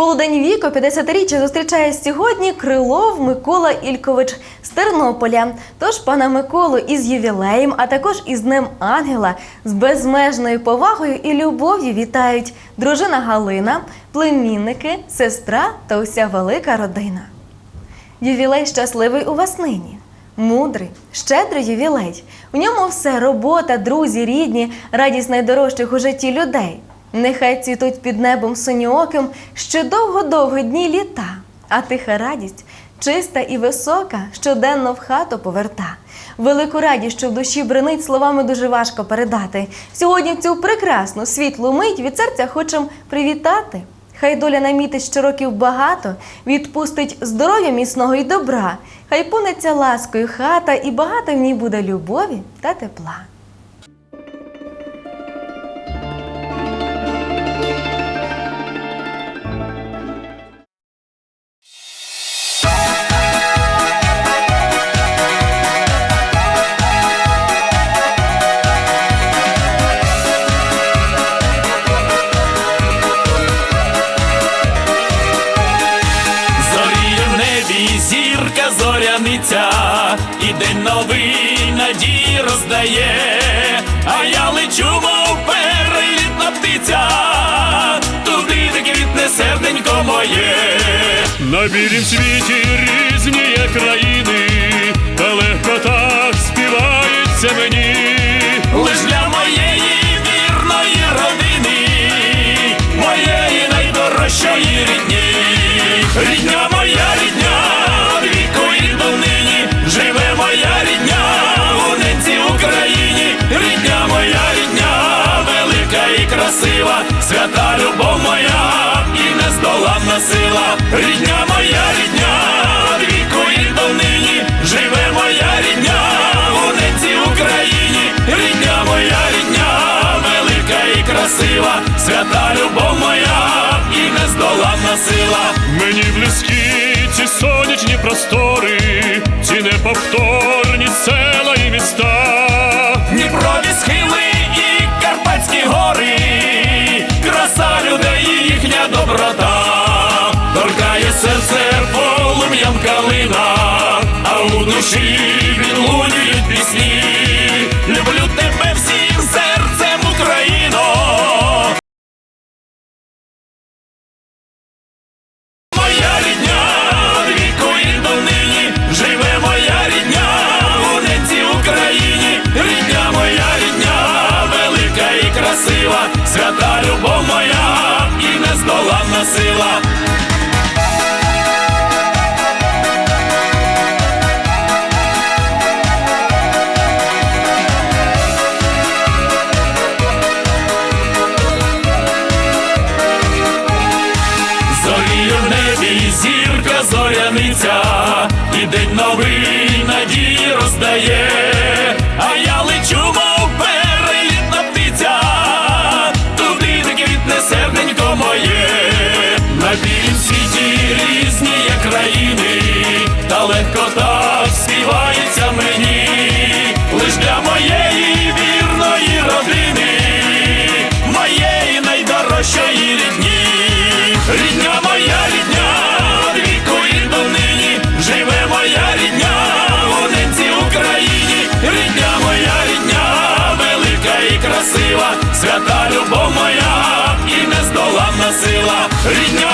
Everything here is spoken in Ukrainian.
день віку 50-річчя зустрічає сьогодні Крилов Микола Ількович з Тернополя. Тож пана Миколу із ювілеєм, а також із Днем Ангела з безмежною повагою і любов'ю вітають дружина Галина, племінники, сестра та уся велика родина. Ювілей щасливий у вас нині. Мудрий, щедрий ювілей. В ньому все робота, друзі, рідні, радість найдорожчих у житті людей. Нехай цвітуть під небом синьооким ще довго-довго дні літа, а тиха радість, чиста і висока, щоденно в хату поверта. Велику радість, що в душі бренить, словами дуже важко передати. Сьогодні в цю прекрасну світлу мить від серця хочем привітати. Хай доля намітить що років багато, відпустить здоров'я міцного і добра. Хай пунеться ласкою хата, і багато в ній буде любові та тепла. Зоряниця, і день новий надії роздає, а я лечу, мов перелітна птиця, туди, де квітне серденько моє. На білім світі різні є країни, та легко так співається мені. Лиш для моєї вірної родини, моєї найдорожчої рідні. Красива, свята любов моя і нездоланна сила, рідня моя рідня, віку і донині, живе моя рідня, у ненці Україні, рідня моя рідня, велика і красива, свята любов моя і нездоланна сила. Мені близькі ці сонячні простори, ці неповторні серце полум'ям калина, а у душі відлунюють пісні. Люблю тебе всім серцем, Україно. Моя рідня, віку і донині, живе моя рідня, у ненці Україні, рідня моя рідня, велика і красива, свята любов моя і нездоланна сила. зірка зоряниця, і день новий надії роздає, а я лечу, мов перелітна птиця, туди не квітне серденько моє, на білім світі різні є країни, та легкота. красива, свята любов моя і нездоланна сила. Рідня